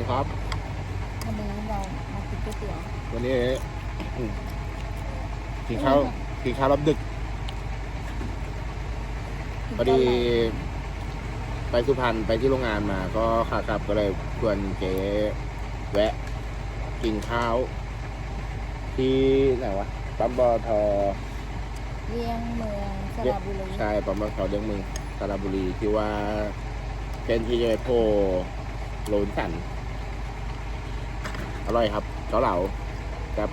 ดีครับ วันนี้เรามากินก๋วยเตี๋ยววันนี้อืมกินข้าวกินข้าวรอบดึกพอดี ไปสุพรรณไปที่โรงงานมา ก็ขากลับก็เลยชวนเจ๊แวะ กินข้าว ที่ไหนวะปั๊มบอทอเลียงเมืองสระบุรีใช่ปั๊มบอทอเลี้ยงเมืองสระบุรีที่ว่าเป็นที่เจโพโลนสัน อร่อยครับเกาเหลากับ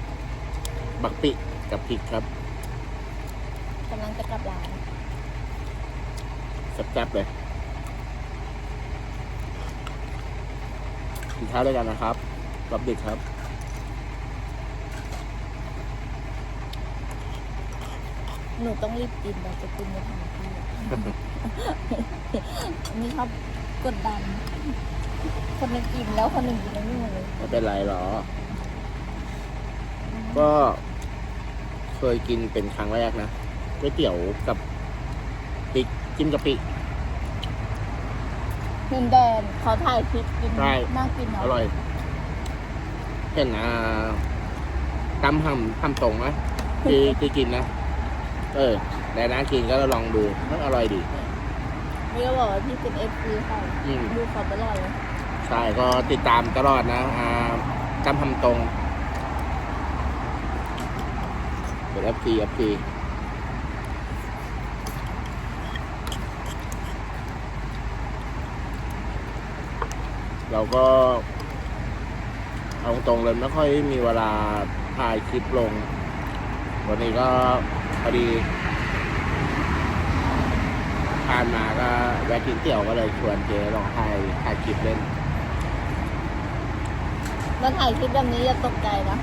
บักปิกับพริกครับกำลังจะกลับร้านแซ่บๆเลยกินข้าวด้วยกันนะครับรับดึกครับหนูต้องรีบกินเราจะกินไม่ทันพี่นี่ครับกดดัน คนหนึงกินแล้วคนหนึ่งกินแล้วนี่หมดเลยไม่เป็นไรหรอ ก็เคยกินเป็นครั้งแรกนะก๋วยเตี๋ยวกับพริกจิ้มกะปิ พิมแดนเขาถ่ายคลิปกินใช่ น่ากินเนาะอร่อยเห็นอ่าตำหำหำตรงนะที่ที่กินนะ เออแต่น่ากินก็ลองดูมันอร่อยดี นี่ก็บอกว่าพี่เป็นเอฟซีเขาอืม ดูเขาตลอดเลย ใช่ก็ติดตามตลอดนะอ่าจำทำตรงเป็น FP FP เราก็ เอาตรงเลยไม่ค่อยมีเวลาถ่ายคลิปลง วันนี้ก็พอดีผ่านมาก็แวะกินเตี๋ยวก็เลยชวนเจ๊ลองถ่ายถ่ายคลิปเล่น แล้วถ่ายคลิปแบบนี้อย่าตกใจนะ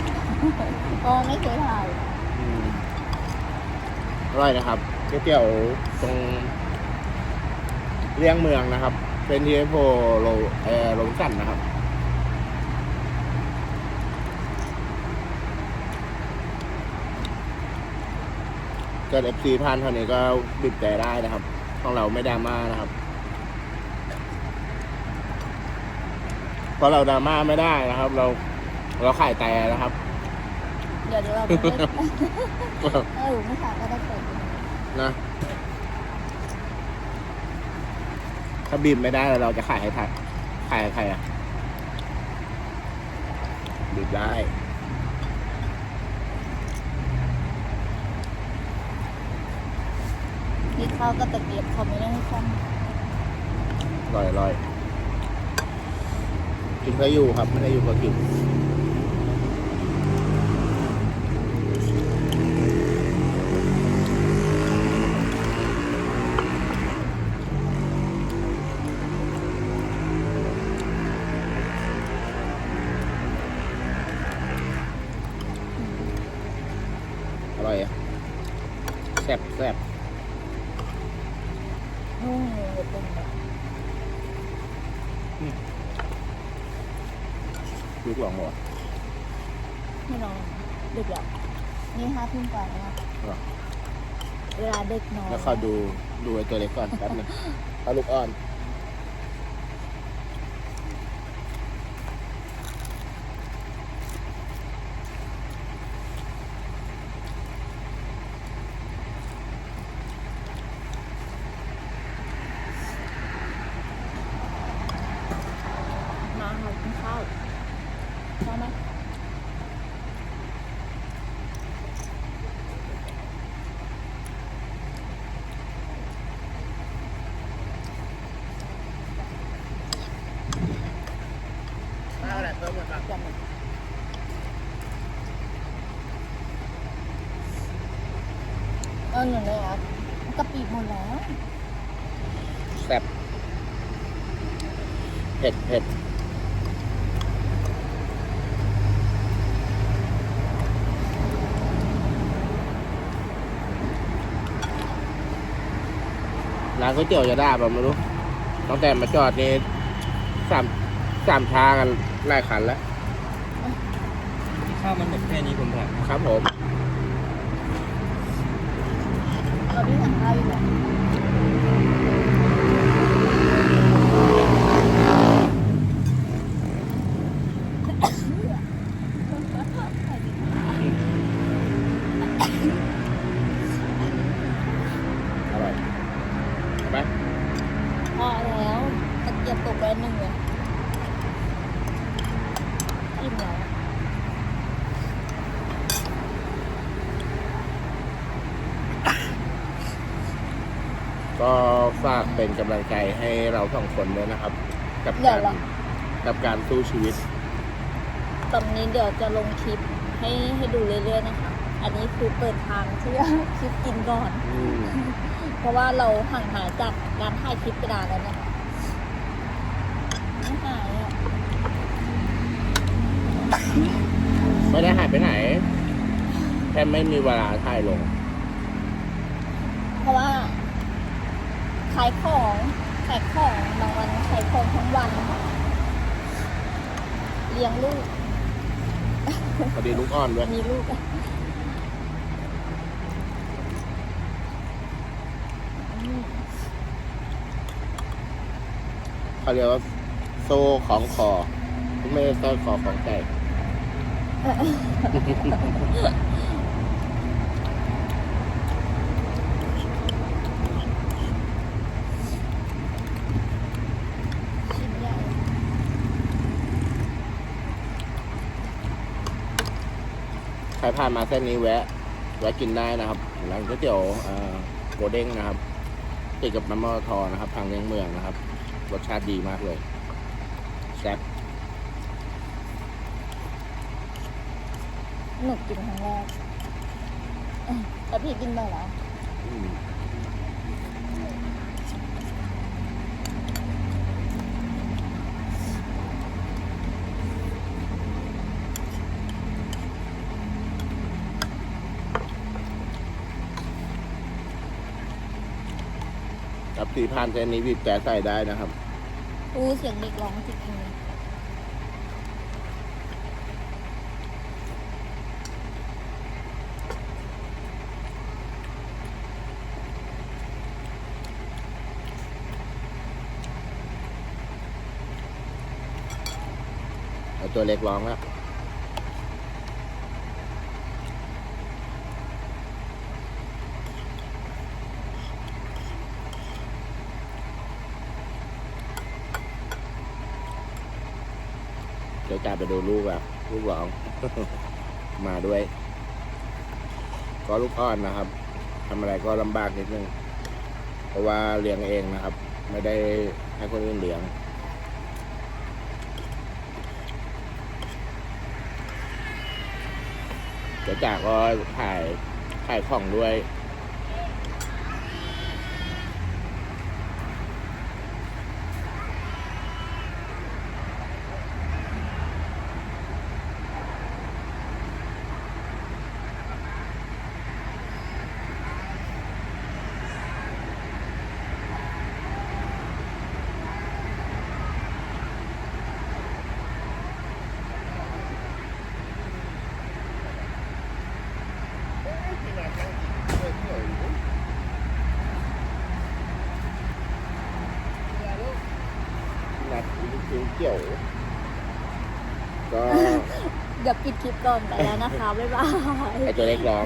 เพราะไม่เคยถ่าย อืมอร่อยนะครับก๋วยเตี๋ยวตรงเลี่ยงเมืองนะครับ เป็นที่โพโลเออโลงสันนะครับ เกิดเอฟซีพลาดเท่านี้ก็บิดใจได้นะครับ ของเราไม่ดราม่านะครับ เพ ราะเราดราม่าไม่ได้นะครับ เราเราขายแต่นะครับ เดี๋ยวเราจะได้เออไม่ถ่ายก็ได้เปิดดูนะถ้าบีบไม่ได้เราจะขายให้ใครขายให้ใครอะบีบได้นี่ข้าวก็ตะเกียบเขาไม่ได้ให้ซ่อมอร่อยอร่อย กินเพื่อยู่ครับ ไม่ได้อยู่เพื่อกินอร่อยอะแซ่บแซ่บนุ่มเลยเป็นแบบ ลูกหลองหมดให้นอนดึกแล้วนี่ห้าทุ่มกว่าแล้วนะหรอเวลาเด็กนอนแล้วขอดูดูไอ้ตัวเล็กก่อนแป๊บนึงเอาลูกอ่อน มาค่ะกินข้าวชอบไหม อะไรเพิ่มหมดครับ จับมันเออหนูเลยอะกะปิหมดแล้ว แซ่บเผ็ดเผ็ดร้านก๋วยเตี๋ยวจะได้ป่ะไม่รู้ตั้งแต่มาจอดนี่สามสามชากันหลายคันแล้ว ข้าวมันหมดแค่นี้ผมบอกครับผม เราพี่สั่งข้าวอยู่แล้ว อแล้วตะเกียบตกไปอันหนึ่งเลยอิ่มแล้ว ก็ ฝากเป็นกำลังใจให้เราสองคนด้วยนะครับ กับเดี๋ยกาวรเหรอกับการสู้ชีวิต ตอนนี้เดี๋ยวจะลงคลิปให้ให้ดูเรื่อยๆนะคะ อันนี้คือเปิดทางที่ คลิปกินก่อน อืมเพราะว่าเราห่างหายจากการถ่ายคลิปไปนานแล้วเนี่ยไม่หายอะไม่ได้หายไปไหน แค่ไม่มีเวลาถ่ายลง เพราะว่า ขายของขายของบางวันขายของทั้งวัน เลี้ยงลูก พอดีลูกอ่อนด้วยมีลูกอะอืมเขาเรียกว่าโซ่ของคอไม่ใช่โซ่คอของไก่ ชิ้นใหญ่ ใค รผ่านมาเส้นนี้แวะแวะกินได้นะครับร้านก๋วยเตี๋ยวเอ่อโกเด้งนะครับติดกับน้ำมอทอนะครับ ทางเลี้ยงเมืองนะครับ รสชาติดีมากเลยแซ่บหนูกินครั้งแรกเอ้ยแล้วพี่กินไปเหร ออืมกับที่ผ่านเส้นนี้บีบแต่ใส่ได้นะครับ อู้เสียงเด็กร้องจริงๆเลยเอาตัวเล็กร้องแล้ว เดี๋ยวกลับไปดูลูกอะลูกร้องมาด้วย ก็ลูกอ่อนนะครับทำอะไรก็ลำบากนิดนึง เพราะว่าเลี้ยงเองนะครับ ไม่ได้ให้คนอื่นเลี้ยงเดี๋ยวจากก็ถ่ายถ่ายของด้วย นัดคิ้ว เกี่ยว ก็ เดี๋ยวปิดคลิปก่อนไปแล้วนะคะ บ๊ายบาย ไอตัวเล็กร้อง